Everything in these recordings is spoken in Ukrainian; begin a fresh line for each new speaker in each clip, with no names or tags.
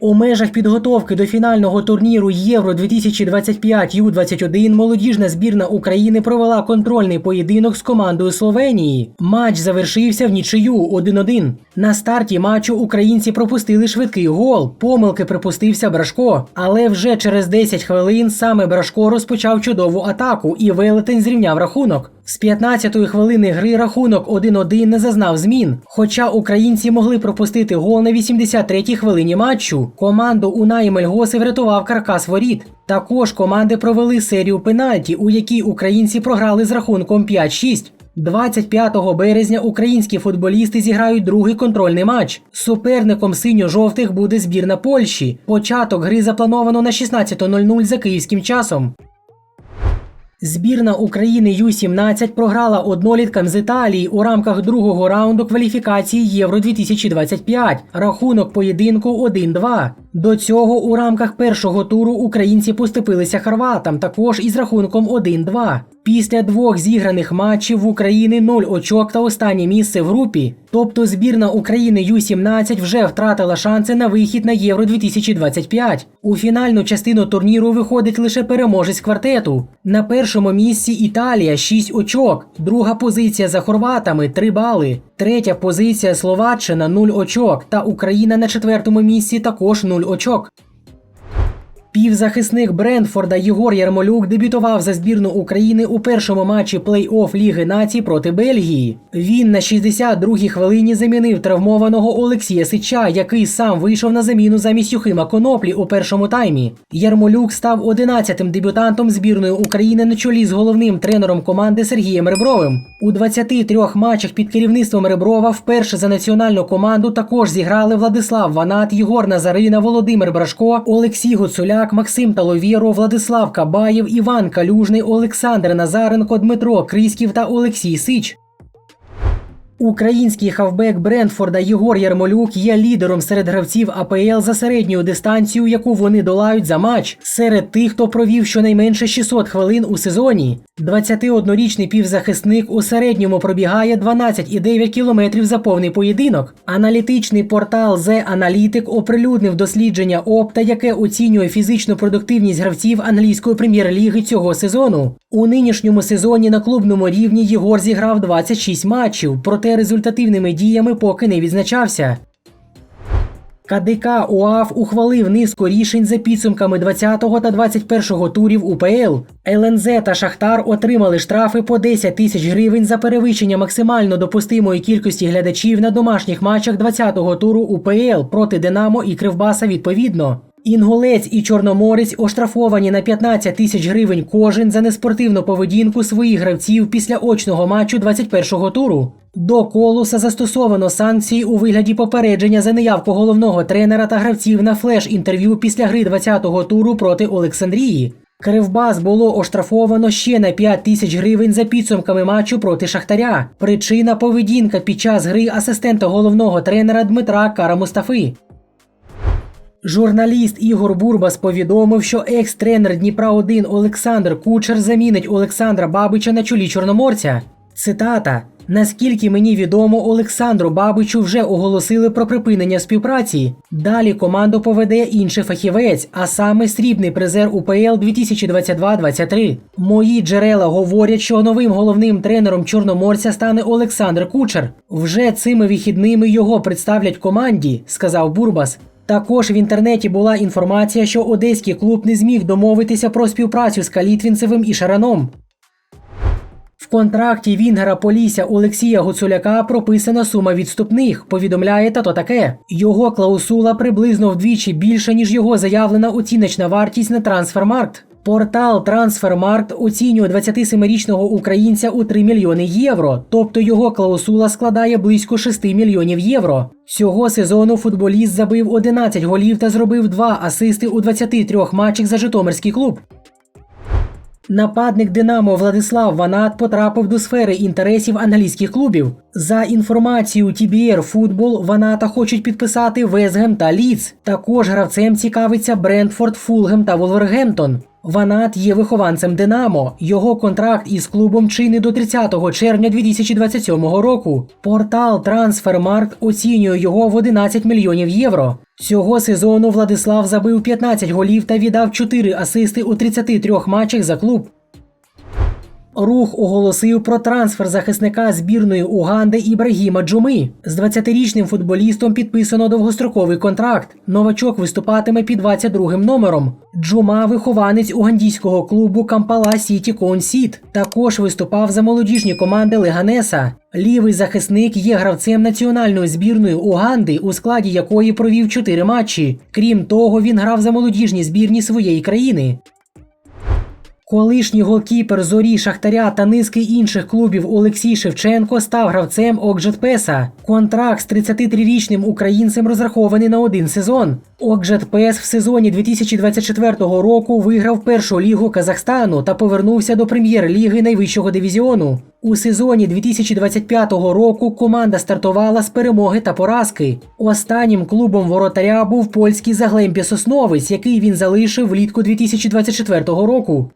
У межах підготовки до фінального турніру Євро 2025 Ю-21 молодіжна збірна України провела контрольний поєдинок з командою Словенії. Матч завершився в нічию 1-1. На старті матчу українці пропустили швидкий гол. Помилки припустився Брашко. Але вже через 10 хвилин саме Брашко розпочав чудову атаку і велетень зрівняв рахунок. З 15-ї хвилини гри рахунок 1-1 не зазнав змін. Хоча українці могли пропустити гол на 83-й хвилині матчу, команду Унаї Мельгоси врятував каркас воріт. Також команди провели серію пенальті, у якій українці програли з рахунком 5-6. 25 березня українські футболісти зіграють другий контрольний матч. Суперником синьо-жовтих буде збірна Польщі. Початок гри заплановано на 16.00 за київським часом. Збірна України Ю-17 програла одноліткам з Італії у рамках другого раунду кваліфікації Євро 2025. Рахунок поєдинку 1-2. До цього у рамках першого туру українці поступилися хорватам, також із рахунком 1-2. Після двох зіграних матчів в Україні 0 очок та останнє місце в групі. Тобто збірна України Ю-17 вже втратила шанси на вихід на Євро 2025. У фінальну частину турніру виходить лише переможець квартету. На першому місці Італія 6 очок, друга позиція за хорватами 3 бали, третя позиція Словаччина 0 очок та Україна на четвертому місці також 0 очок очок. Півзахисник Брентфорда Єгор Ярмолюк дебютував за збірну України у першому матчі плей-офф Ліги націй проти Бельгії. Він на 62-й хвилині замінив травмованого Олексія Сича, який сам вийшов на заміну замість Юхима Коноплі у першому таймі. Ярмолюк став 11-тим дебютантом збірної України на чолі з головним тренером команди Сергієм Ребровим. У 23 матчах під керівництвом Реброва вперше за національну команду також зіграли Владислав Ванат, Єгор Назарина, Володимир Брашко, Олексій Гуцуляк, Максим Таловєров, Владислав Кабаєв, Іван Калюжний, Олександр Назаренко, Дмитро Криськів та Олексій Сич. Український хавбек Брентфорда Єгор Ярмолюк є лідером серед гравців АПЛ за середньою дистанцію, яку вони долають за матч, серед тих, хто провів щонайменше 600 хвилин у сезоні. 21-річний півзахисник у середньому пробігає 12,9 кілометрів за повний поєдинок. Аналітичний портал The Analytic оприлюднив дослідження Опта, яке оцінює фізичну продуктивність гравців англійської прем'єр-ліги цього сезону. У нинішньому сезоні на клубному рівні Єгор зіграв 26 матчів, проте результативними діями поки не відзначався. КДК УАФ ухвалив низку рішень за підсумками 20 та 21 го турів УПЛ. ЛНЗ та Шахтар отримали штрафи по 10 тисяч гривень за перевищення максимально допустимої кількості глядачів на домашніх матчах 20-го туру УПЛ проти Динамо і Кривбаса відповідно. Інгулець і Чорноморець оштрафовані на 15 тисяч гривень кожен за неспортивну поведінку своїх гравців після очного матчу 21-го туру. До колуса застосовано санкції у вигляді попередження за неявку головного тренера та гравців на флеш-інтерв'ю після гри 20-го туру проти Олександрії. Кривбас було оштрафовано ще на 5 тисяч гривень за підсумками матчу проти Шахтаря. Причина поведінка під час гри асистента головного тренера Дмитра Карамустафи. Журналіст Ігор Бурбас повідомив, що екс-тренер Дніпра 1 Олександр Кучер замінить Олександра Бабича на чолі Чорноморця. Цитата. Наскільки мені відомо, Олександру Бабичу вже оголосили про припинення співпраці. Далі команду поведе інший фахівець, а саме срібний призер УПЛ 2022-23. Мої джерела говорять, що новим головним тренером Чорноморця стане Олександр Кучер. Вже цими вихідними його представлять команді, сказав Бурбас. Також в інтернеті була інформація, що одеський клуб не зміг домовитися про співпрацю з Калітвінцевим і Шараном. В контракті Вінгера Полісся Олексія Гуцуляка прописана сума відступних, повідомляє тато таке. Його клаусула приблизно вдвічі більша, ніж його заявлена оціночна вартість на трансфермаркт. Портал Трансфермаркт оцінює 27-річного українця у 3 мільйони євро, тобто його клаусула складає близько 6 мільйонів євро. Цього сезону футболіст забив 11 голів та зробив 2 асисти у 23 матчах за Житомирський клуб. Нападник Динамо Владислав Ванат потрапив до сфери інтересів англійських клубів. За інформацією TBR Football, Ваната хочуть підписати Везгем та Ліц. Також гравцем цікавиться Брентфорд, Фулгем та Волвергемптон. Ванат є вихованцем Динамо. Його контракт із клубом чинний до 30 червня 2027 року. Портал Трансфермаркт оцінює його в 11 мільйонів євро. Цього сезону Владислав забив 15 голів та віддав 4 асисти у 33 матчах за клуб. Рух оголосив про трансфер захисника збірної Уганди Ібрагіма Джуми. З 20-річним футболістом підписано довгостроковий контракт. Новачок виступатиме під 22-м номером. Джума вихованець угандійського клубу Кампала Сіті Консіт. Також виступав за молодіжні команди Леганеса. Лівий захисник є гравцем національної збірної Уганди, у складі якої провів 4 матчі. Крім того, він грав за молодіжні збірні своєї країни. Колишній голкіпер зорі Шахтаря та низки інших клубів Олексій Шевченко став гравцем Окджетпеса. Контракт з 33-річним українцем розрахований на один сезон. Окджетпес в сезоні 2024 року виграв першу лігу Казахстану та повернувся до прем'єр-ліги найвищого дивізіону. У сезоні 2025 року команда стартувала з перемоги та поразки. Останнім клубом воротаря був польський Заглемпі Сосновець, який він залишив влітку 2024 року.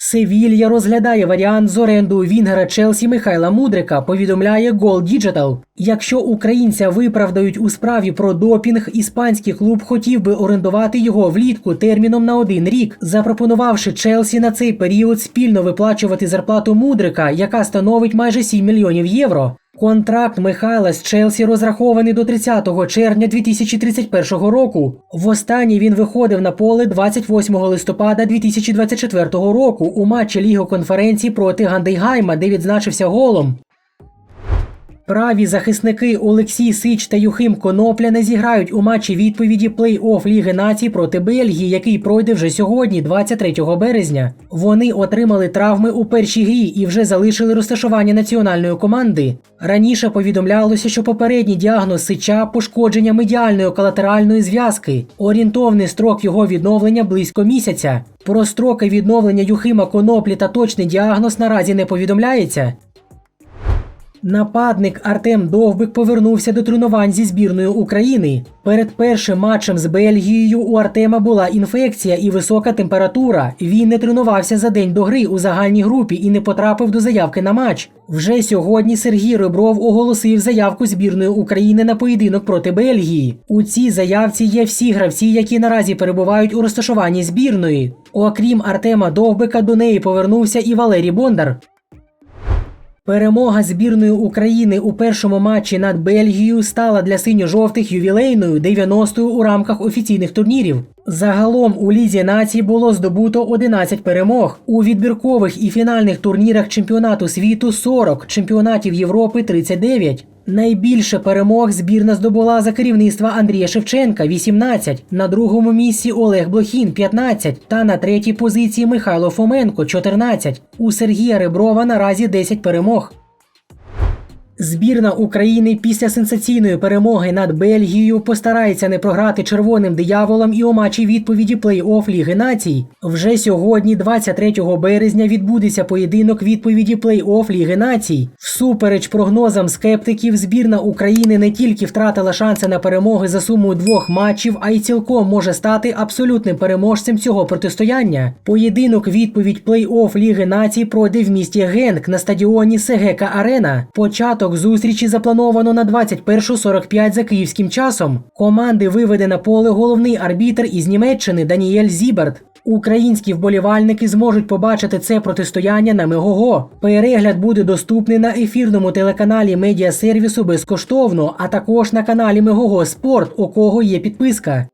Севілья розглядає варіант з орендою Вінгера Челсі Михайла Мудрика, повідомляє Goal Digital. Якщо українця виправдають у справі про допінг, іспанський клуб хотів би орендувати його влітку терміном на один рік, запропонувавши Челсі на цей період спільно виплачувати зарплату Мудрика, яка становить майже 7 мільйонів євро. Контракт Михайла з Челсі розрахований до 30 червня 2031 року. Востаннє він виходив на поле 28 листопада 2024 року у матчі Ліги конференції проти Гандейгайма, де відзначився голом. Праві захисники Олексій Сич та Юхим Конопля не зіграють у матчі відповіді плей-офф Ліги націй проти Бельгії, який пройде вже сьогодні, 23 березня. Вони отримали травми у першій грі і вже залишили розташування національної команди. Раніше повідомлялося, що попередній діагноз Сича пошкодження медіальної колатеральної зв'язки. Орієнтовний строк його відновлення близько місяця. Про строки відновлення Юхима Коноплі та точний діагноз наразі не повідомляється. Нападник Артем Довбик повернувся до тренувань зі збірною України. Перед першим матчем з Бельгією у Артема була інфекція і висока температура. Він не тренувався за день до гри у загальній групі і не потрапив до заявки на матч. Вже сьогодні Сергій Ребров оголосив заявку збірної України на поєдинок проти Бельгії. У цій заявці є всі гравці, які наразі перебувають у розташуванні збірної. Окрім Артема Довбика, до неї повернувся і Валерій Бондар. Перемога збірної України у першому матчі над Бельгією стала для синьо-жовтих ювілейною 90-ю у рамках офіційних турнірів. Загалом у лізі націй було здобуто 11 перемог. У відбіркових і фінальних турнірах чемпіонату світу 40, чемпіонатів Європи 39. Найбільше перемог збірна здобула за керівництва Андрія Шевченка 18, на другому місці Олег Блохін 15 та на третій позиції Михайло Фоменко 14. У Сергія Реброва наразі 10 перемог. Збірна України після сенсаційної перемоги над Бельгією постарається не програти червоним дияволам і у матчі відповіді плей-офф Ліги націй. Вже сьогодні, 23 березня, відбудеться поєдинок відповіді плей-офф Ліги націй. Всупереч прогнозам скептиків, збірна України не тільки втратила шанси на перемоги за сумою двох матчів, а й цілком може стати абсолютним переможцем цього протистояння. Поєдинок відповідь плей-офф Ліги націй пройде в місті Генк на стадіоні Сегека Арена. Початок зустрічі заплановано на 21.45 за київським часом. Команди виведе на поле головний арбітр із Німеччини Даніель Зіберт. Українські вболівальники зможуть побачити це протистояння на Мегого. Перегляд буде доступний на ефірному телеканалі медіасервісу безкоштовно, а також на каналі Мегого Спорт, у кого є підписка.